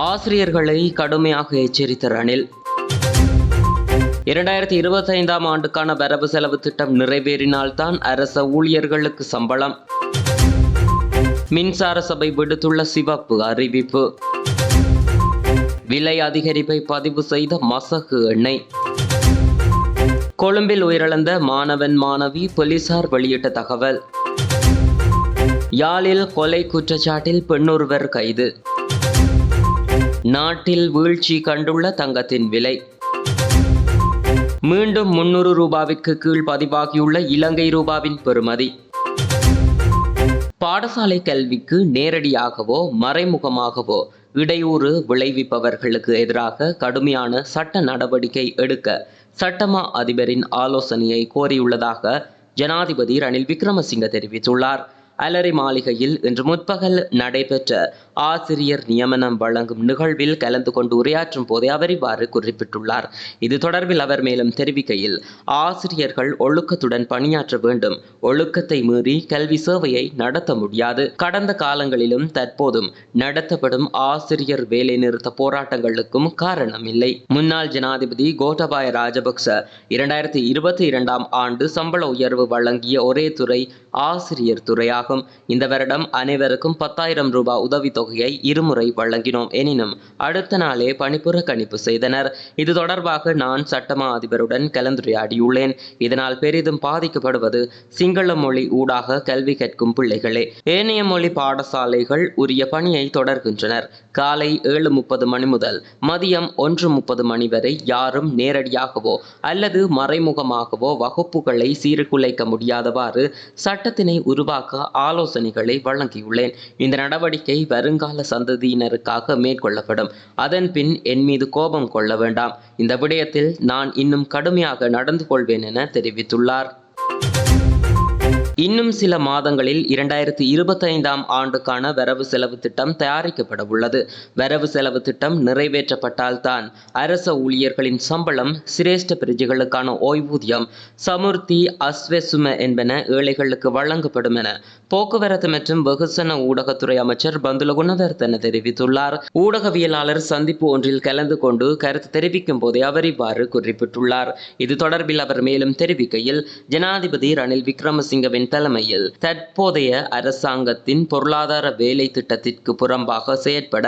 ஆசிரியர்களை கடுமையாக எச்சரித்த ரணில். இரண்டாயிரத்தி இருபத்தைந்தாம் ஆண்டுக்கான வரவு செலவு திட்டம் நிறைவேறினால்தான் அரச ஊழியர்களுக்கு சம்பளம். மின்சார சபை விடுத்துள்ள சிவப்பு அறிவிப்பு. விலை அதிகரிப்பை பதிவு செய்த மசகு எண்ணெய். கொழும்பில் உயிரிழந்த மாணவன் மாணவி போலீசார் வெளியிட்ட தகவல். யாழில் கொலை குற்றச்சாட்டில் பெண்ணொருவர் கைது. நாட்டில் வீழ்ச்சி கண்டுள்ள தங்கத்தின் விலை. மீண்டும் முன்னூறு ரூபாவிற்கு கீழ் பதிவாகியுள்ள இலங்கை ரூபாவின் பெறுமதி. பாடசாலை கல்விக்கு நேரடியாகவோ மறைமுகமாகவோ இடையூறு விளைவிப்பவர்களுக்கு எதிராக கடுமையான சட்ட நடவடிக்கை எடுக்க சட்டமா அதிபரின் ஆலோசனையை கோரியுள்ளதாக ஜனாதிபதி ரணில் விக்ரமசிங்க தெரிவித்துள்ளார். அலரி மாளிகையில் இன்று முற்பகல் நடைபெற்ற ஆசிரியர் நியமனம் வழங்கும் நிகழ்வில் கலந்து கொண்டு உரையாற்றும் போதே அவர் இவ்வாறு குறிப்பிட்டுள்ளார். இது தொடர்பில் அவர் மேலும் தெரிவிக்கையில் ஆசிரியர்கள் ஒழுக்கத்துடன் பணியாற்ற வேண்டும். ஒழுக்கத்தை மீறி கல்வி சேவையை நடத்த முடியாது. கடந்த காலங்களிலும் தற்போதும் நடத்தப்படும் ஆசிரியர் வேலைநிறுத்த போராட்டங்களுக்கும் காரணம் இல்லை. முன்னாள் ஜனாதிபதி கோட்டபாய ராஜபக்ச இரண்டாயிரத்தி இருபத்தி இரண்டாம் ஆண்டு சம்பள உயர்வு வழங்கிய ஒரே துறை ஆசிரியர் துறையாகும். இந்த வருடம் அனைவருக்கும் பத்தாயிரம் ரூபாய் தொகையை இருமுறை வழங்கினோம். எனினும் அடுத்த நாளே பணிப்புற கணிப்பு செய்தனர். இது தொடர்பாக நான் சட்டமா அதிபருடன் கலந்துரையாடியுள்ளேன். இதனால் பெரிதும் பாதிக்கப்படுவது சிங்கள மொழி ஊடாக கல்வி கற்கும் பிள்ளைகளே. ஏனைய மொழி பாடசாலைகள் உரிய பணியை தொடர்கின்றனர். காலை ஏழு முப்பது மணி முதல் மதியம் ஒன்று முப்பது மணி வரை யாரும் நேரடியாகவோ அல்லது மறைமுகமாகவோ வகுப்புகளை சீர்குலைக்க முடியாதவாறு சட்டத்தினை உருவாக்க ஆலோசனைகளை வழங்கியுள்ளேன். இந்த நடவடிக்கை வரும் வருங்கால சந்ததியினருக்காக மேற்கொள்ளப்படும். அதன் பின் என் மீது கோபம் கொள்ள வேண்டாம். இந்த விடயத்தில் நான் இன்னும் கடுமையாக நடந்து கொள்வேன் என தெரிவித்துள்ளார். இன்னும் சில மாதங்களில் இரண்டாயிரத்தி இருபத்தைந்தாம் ஆண்டுக்கான வரவு செலவு திட்டம் தயாரிக்கப்பட உள்ளது. வரவு செலவு திட்டம் நிறைவேற்றப்பட்டால்தான் அரச ஊழியர்களின் சம்பளம் சிரேஷ்ட பிரஜைகளுக்கான ஓய்வூதியம் சமுர்த்தி அஸ்வெசும என்பன ஏழைகளுக்கு வழங்கப்படும் என போக்குவரத்து மற்றும் வெகுசன ஊடகத்துறை அமைச்சர் பந்துல குணவர்த்தன தெரிவித்துள்ளார். ஊடகவியலாளர் சந்திப்பு ஒன்றில் கலந்து கொண்டு கருத்து தெரிவிக்கும் போதே அவர் இவ்வாறு குறிப்பிட்டுள்ளார். இது தொடர்பில் அவர் மேலும் தெரிவிக்கையில் ஜனாதிபதி ரணில் விக்ரமசிங்கவின் தலைமையில் தற்போதைய அரசாங்கத்தின் பொருளாதார வேலை திட்டத்திற்கு புறம்பாக செயற்பட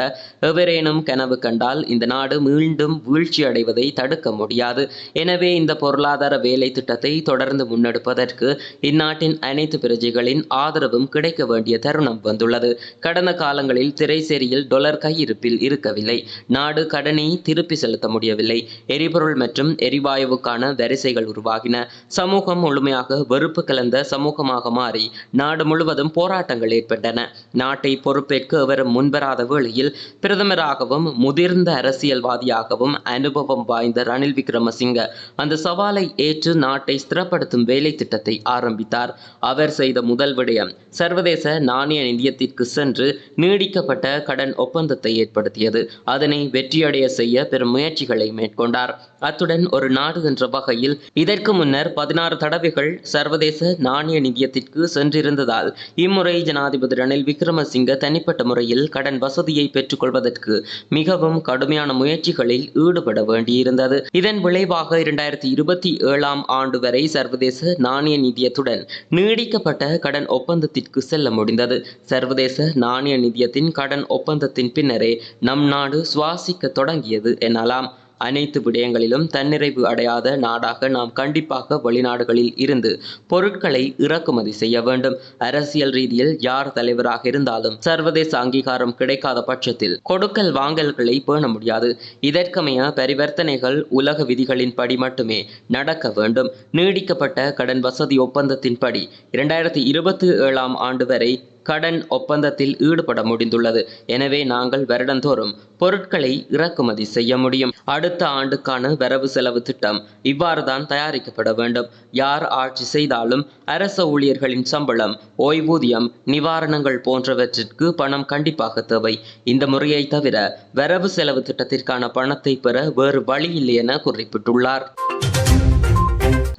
எவரேனும் கனவு கண்டால் இந்த நாடு மீண்டும் வீழ்ச்சி அடைவதை தடுக்க முடியாது. எனவே இந்த பொருளாதார வேலை திட்டத்தை தொடர்ந்து முன்னெடுப்பதற்கு இந்நாட்டின் அனைத்து பிரஜைகளின் ஆதரவு ஆதரவும் கிடைக்க வேண்டிய தருணம் வந்துள்ளது. கடந்த காலங்களில் திரைசேரியில் டொலர் கையிருப்பில் இருக்கவில்லை. நாடு கடனை திருப்பி செலுத்த முடியவில்லை. எரிபொருள் மற்றும் எரிவாயுவுக்கான வரிசைகள் உருவாகின. சமூகம் முழுமையாக வெறுப்பு கலந்த சமூகமாக மாறி நாடு முழுவதும் போராட்டங்கள் ஏற்பட்டன. நாட்டை பொறுப்பேற்க அவர் முன்வராத வேளையில் பிரதமராகவும் முதிர்ந்த அரசியல்வாதியாகவும் அனுபவம் வாய்ந்த ரணில் விக்ரமசிங்க அந்த சவாலை ஏற்று நாட்டை ஸ்திரப்படுத்தும் வேலை திட்டத்தை ஆரம்பித்தார். அவர் செய்த முதல் விடயம் சர்வதேச நாணய நிதியத்திற்கு சென்று நீடிக்கப்பட்ட கடன் ஒப்பந்தத்தை ஏற்படுத்தியது. அதனை வெற்றியடைய செய்ய பெரும் முயற்சிகளை மேற்கொண்டார். அத்துடன் ஒரு நாடு என்ற வகையில் இதற்கு முன்னர் பதினாறு தடவைகள் சர்வதேச நாணய நிதியத்திற்கு சென்றிருந்ததால் இம்முறை ஜனாதிபதி ரணில் விக்ரமசிங்க தனிப்பட்ட முறையில் கடன் வசதியை பெற்றுக்கொள்வதற்கு மிகவும் கடுமையான முயற்சிகளில் ஈடுபட வேண்டியிருந்தது. இதன் விளைவாக இரண்டாயிரத்தி இருபத்தி ஏழாம் ஆண்டு வரை சர்வதேச நாணய நிதியத்துடன் நீடிக்கப்பட்ட கடன் ஒப்பந்தத்திற்கு செல்ல முடிந்தது. சர்வதேச நாணய நிதியத்தின் கடன் ஒப்பந்தத்தின் பின்னரே நம் நாடு சுவாசிக்க தொடங்கியது எனலாம். அனைத்து விடயங்களிலும் தன்னிறைவு அடையாத நாடாக நாம் கண்டிப்பாக வெளிநாடுகளில் இருந்து பொருட்களை இறக்குமதி செய்ய வேண்டும். அரசியல் ரீதியில் யார் தலைவராக இருந்தாலும் சர்வதேச அங்கீகாரம் கிடைக்காத பட்சத்தில் கொடுக்கல் வாங்கல்களை பேண முடியாது. இதற்கமைய பரிவர்த்தனைகள் உலக விதிகளின்படி மட்டுமே நடக்க வேண்டும். நீடிக்கப்பட்ட கடன் வசதி ஒப்பந்தத்தின்படி இரண்டாயிரத்தி இருபத்தி ஏழாம் ஆண்டு வரை கடன் ஒப்பந்தத்தில் ஈடுபட முடிந்துள்ளது. எனவே நாங்கள் வருடந்தோறும் பொருட்களை இறக்குமதி செய்ய முடியும். அடுத்த ஆண்டுக்கான வரவு செலவு திட்டம் இவ்வாறுதான் தயாரிக்கப்பட வேண்டும். யார் ஆட்சி செய்தாலும் அரச ஊழியர்களின் சம்பளம் ஓய்வூதியம் நிவாரணங்கள் போன்றவற்றிற்கு பணம் கண்டிப்பாக தேவை. இந்த முறையை தவிர வரவு செலவு திட்டத்திற்கான பணத்தை பெற வேறு வழி இல்லை என குறிப்பிட்டுள்ளார்.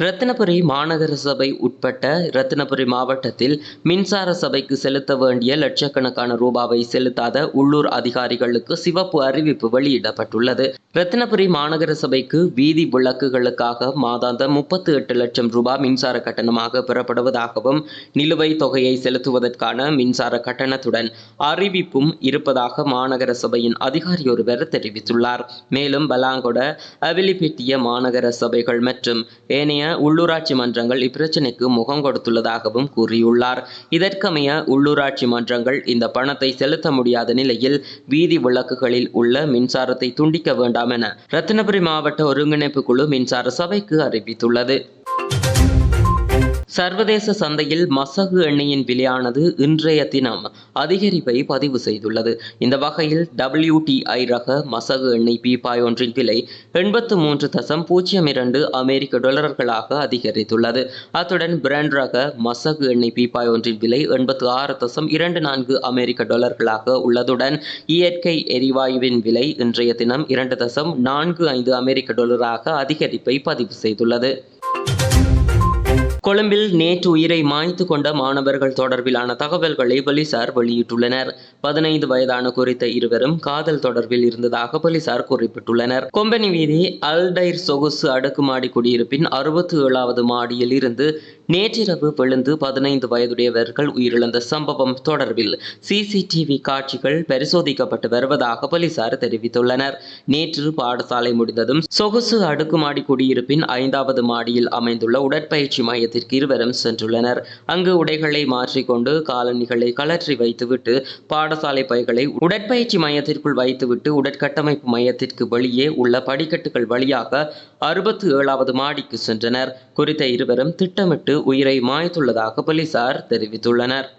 ரத்தினபுரி மாநகர சபை உட்பட்ட ரத்தினபுரி மாவட்டத்தில் மின்சார சபைக்கு செலுத்த வேண்டிய லட்சக்கணக்கான ரூபாவை செலுத்தாத உள்ளூர் அதிகாரிகளுக்கு சிவப்பு அறிவிப்பு வெளியிடப்பட்டுள்ளது. ரத்தினபுரி மாநகர சபைக்கு வீதி விளக்குகளுக்காக மாதாந்த முப்பத்து எட்டு லட்சம் ரூபாய் மின்சார கட்டணமாக பெறப்படுவதாகவும் நிலுவை தொகையை செலுத்துவதற்கான மின்சார கட்டணத்துடன் அறிவிப்பும் இருப்பதாக மாநகர சபையின் அதிகாரி ஒருவர் தெரிவித்துள்ளார். மேலும் பலாங்கொட அவிலிபிட்டிய மாநகர சபைகள் மற்றும் ஏனைய உள்ளூராட்சி மன்றங்கள் இப்பிரச்சினைக்கு முகம் கொடுத்துள்ளதாகவும் கூறியுள்ளார். இதற்கமைய உள்ளூராட்சி மன்றங்கள் இந்த பணத்தை செலுத்த முடியாத நிலையில் வீதி விளக்குகளில் உள்ள மின்சாரத்தை துண்டிக்க வேண்டாம் என ரத்தினபுரி மாவட்ட ஒருங்கிணைப்பு குழு மின்சார சபைக்கு அறிவித்துள்ளது. சர்வதேச சந்தையில் மசகு எண்ணெயின் விலையானது இன்றைய தினம் அதிகரிப்பை பதிவு செய்துள்ளது. இந்த வகையில் டபிள்யூடிஐ ரக மசகு எண்ணெய் பீப்பாய் ஒன்றின் விலை எண்பத்து மூன்று தசம் பூஜ்ஜியம் இரண்டு அமெரிக்க டாலர்களாக அதிகரித்துள்ளது. அத்துடன் பிராண்ட் ரக மசகு எண்ணெய் பீப்பாய் ஒன்றின் விலை எண்பத்து ஆறு தசம் இரண்டு நான்கு அமெரிக்க டாலர்களாக உள்ளதுடன் இயற்கை எரிவாயுவின் விலை இன்றைய தினம் இரண்டு தசம் நான்கு ஐந்து அமெரிக்க டாலராக அதிகரிப்பை பதிவு செய்துள்ளது. கொழும்பில் நேற்று உயிரை மாய்த்து கொண்ட மாணவர்கள் தொடர்பிலான தகவல்களை போலீசார் வெளியிட்டுள்ளனர். பதினைந்து வயதான குறித்த இருவரும் காதல் தொடர்பில் இருந்ததாக போலீசார் குறிப்பிட்டுள்ளனர். கொம்பனி வீதி அல்டைர் சொகுசு அடுக்குமாடி குடியிருப்பின் அறுபத்தி ஏழாவது மாடியில் இருந்து நேற்றிரவு விழுந்து பதினைந்து வயதுடையவர்கள் உயிரிழந்த சம்பவம் தொடர்பில் சிசிடிவி காட்சிகள் பரிசோதிக்கப்பட்டு வருவதாக போலீசார் தெரிவித்துள்ளனர். நேற்று பாடசாலை முடிந்ததும் சொகுசு அடுக்குமாடி குடியிருப்பின் ஐந்தாவது மாடியில் அமைந்துள்ள உடற்பயிற்சி மையத்தில் மையத்திற்கு இருவரும் சென்றுள்ளனர். அங்கு உடைகளை மாற்றிக்கொண்டு காலணிகளை கலற்றி வைத்துவிட்டு பாடசாலை பைகளை உடற்பயிற்சி மையத்திற்குள் வைத்துவிட்டு உடற்கட்டமைப்பு மையத்திற்கு வெளியே உள்ள படிக்கட்டுகள் வழியாக அறுபத்து ஏழாவது மாடிக்கு சென்றனர். குறித்த இருவரும் திட்டமிட்டு உயிரை மாய்த்துள்ளதாக போலீசார் தெரிவித்துள்ளனர்.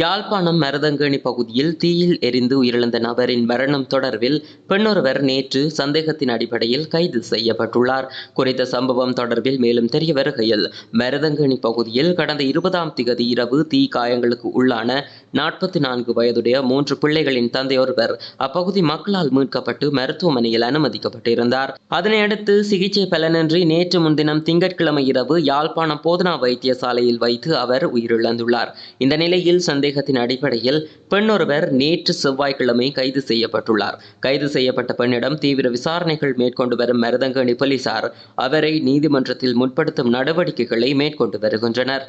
யாழ்ப்பாணம் மரதங்கணி பகுதியில் தீயில் எரிந்து உயிரிழந்த நபரின் மரணம் தொடர்பில் பெண்ணொருவர் நேற்று சந்தேகத்தின் அடிப்படையில் கைது செய்யப்பட்டுள்ளார். குறித்த சம்பவம் தொடர்பில் மேலும் தெரிய வருகையில் மரதங்கணி பகுதியில் கடந்த இருபதாம் திகதி இரவு தீ காயங்களுக்கு உள்ளான நாற்பத்தி நான்கு வயதுடைய மூன்று பிள்ளைகளின் தந்தையொருவர் அப்பகுதி மக்களால் மீட்கப்பட்டு மருத்துவமனையில் அனுமதிக்கப்பட்டிருந்தார். அதனையடுத்து சிகிச்சை பலனின்றி நேற்று முன்தினம் திங்கட்கிழமை இரவு யாழ்ப்பாணம் போதனா வைத்தியசாலையில் வைத்து அவர் உயிரிழந்துள்ளார். இந்த நிலையில் சந்தேகத்தின் அடிப்படையில் பெண்ணொருவர் நேற்று செவ்வாய்க்கிழமை கைது செய்யப்பட்டுள்ளார். கைது செய்யப்பட்ட பெண்ணிடம் தீவிர விசாரணைகள் மேற்கொண்டு வரும் மருதங்கணி போலீசார் அவரை நீதிமன்றத்தில் முற்படுத்தும் நடவடிக்கைகளை மேற்கொண்டு வருகின்றனர்.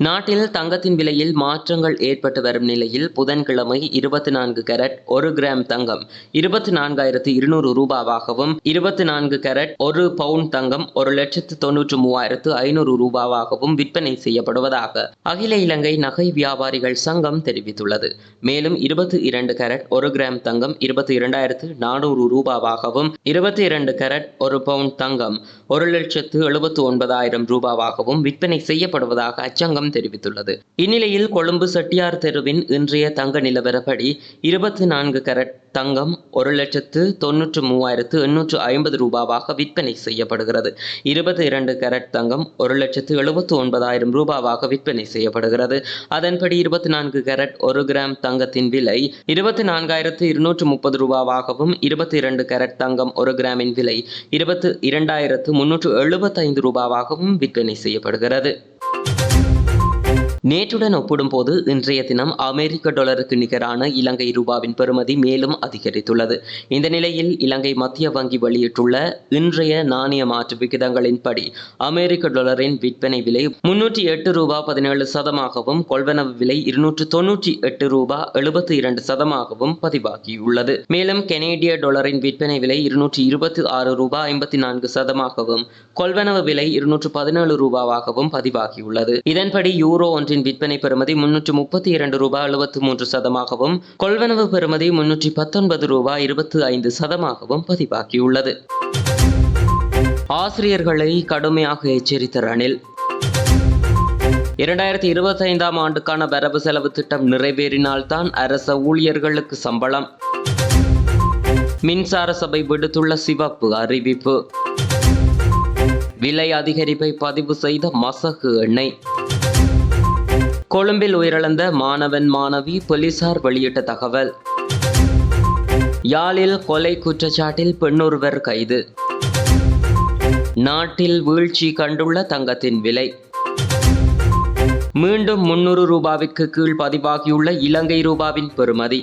நாட்டில் தங்கத்தின் விலையில் மாற்றங்கள் ஏற்பட்டு வரும் நிலையில் புதன்கிழமை இருபத்தி நான்கு கேரட் ஒரு கிராம் தங்கம் இருபத்தி நான்காயிரத்து இருநூறு ரூபாவாகவும் இருபத்தி நான்கு கேரட் ஒரு பவுண்ட் தங்கம் ஒரு லட்சத்து தொன்னூற்று மூவாயிரத்து ஐநூறு ரூபாவாகவும் விற்பனை செய்யப்படுவதாக அகில இலங்கை நகை வியாபாரிகள் சங்கம் தெரிவித்துள்ளது. மேலும் இருபத்தி இரண்டு கேரட் ஒரு கிராம் தங்கம் இருபத்தி இரண்டாயிரத்து நானூறு ரூபாவாகவும் இருபத்தி இரண்டு கேரட் ஒரு பவுண்ட் தங்கம் ஒரு லட்சத்து எழுபத்து ஒன்பதாயிரம் ரூபாவாகவும் விற்பனை செய்யப்படுவதாக அச்சங்கம் தெரிவித்துள்ளது. இந்நிலையில் கொழும்பு செட்டியார் தெருவின் இன்றைய தங்க நிலவரப்படி இருபத்தி நான்கு கரட் தங்கம் ஒரு லட்சத்து தொன்னூற்று மூவாயிரத்து எண்ணூற்று ஐம்பது ரூபாவாக விற்பனை செய்யப்படுகிறது. இருபத்தி இரண்டு கரட் தங்கம் ஒரு லட்சத்து எழுபத்து ஒன்பதாயிரம் ரூபாவாக விற்பனை செய்யப்படுகிறது. அதன்படி இருபத்தி நான்கு கரட் ஒரு கிராம் தங்கத்தின் விலை இருபத்தி நான்காயிரத்து இருநூற்று முப்பது ரூபாவாகவும் இருபத்தி இரண்டு கரட் தங்கம் ஒரு கிராமின் விலை இருபத்து இரண்டாயிரத்து முன்னூற்று எழுபத்தைந்து ரூபாவாகவும் விற்பனை செய்யப்படுகிறது. நேற்றுடன் ஒப்பிடும்போது இன்றைய தினம் அமெரிக்க டாலருக்கு நிகரான இலங்கை ரூபாவின் பெறுமதி மேலும் அதிகரித்துள்ளது. இந்த நிலையில் இலங்கை மத்திய வங்கி வெளியிட்டுள்ள இன்றைய நாணய மாற்று விகிதங்களின்படி அமெரிக்க டாலரின் விற்பனை விலை முன்னூற்றி எட்டு ரூபா பதினேழு சதமாகவும் கொள்வனவு விலை இருநூற்று தொன்னூற்றி எட்டு ரூபா எழுபத்தி இரண்டு சதமாகவும் பதிவாகியுள்ளது. மேலும் கெனேடிய டாலரின் விற்பனை விலை இருநூற்றி இருபத்தி ஆறு ரூபா ஐம்பத்தி நான்கு சதமாகவும் கொள்வனவு விலை இருநூற்று பதினேழு ரூபாவாகவும் பதிவாகியுள்ளது. இதன்படி யூரோ அவற்றின் விற்பனை பெறுமதி முன்னூற்று முப்பத்தி இரண்டு ரூபாய் எழுபத்து மூன்று சதமாகவும் கொள்வனவு பெறுமதி முன்னூற்றி பத்தொன்பது ரூபாய் இருபத்தி ஐந்து சதமாகவும் பதிவாகியுள்ளது. ஆசிரியர்களை கடுமையாக எச்சரித்த ரணில் இரண்டாயிரத்தி இருபத்தைந்தாம் ஆண்டுக்கான வரவு செலவு திட்டம் நிறைவேறினால்தான் அரச ஊழியர்களுக்கு சம்பளம். மின்சார சபை விடுத்துள்ள சிவப்பு அறிவிப்பு. விலை அதிகரிப்பை பதிவு செய்த மசகு எண்ணெய். கொழும்பில் உயிரிழந்த மாணவன் மாணவி போலீசார் வெளியிட்ட தகவல். யாழில் கொலை குற்றச்சாட்டில் பெண்ணொருவர் கைது. நாட்டில் வீழ்ச்சி கண்டுள்ள தங்கத்தின் விலை. மீண்டும் முன்னூறு ரூபாவிற்கு கீழ் பதிவாகியுள்ள இலங்கை ரூபாவின் பெறுமதி.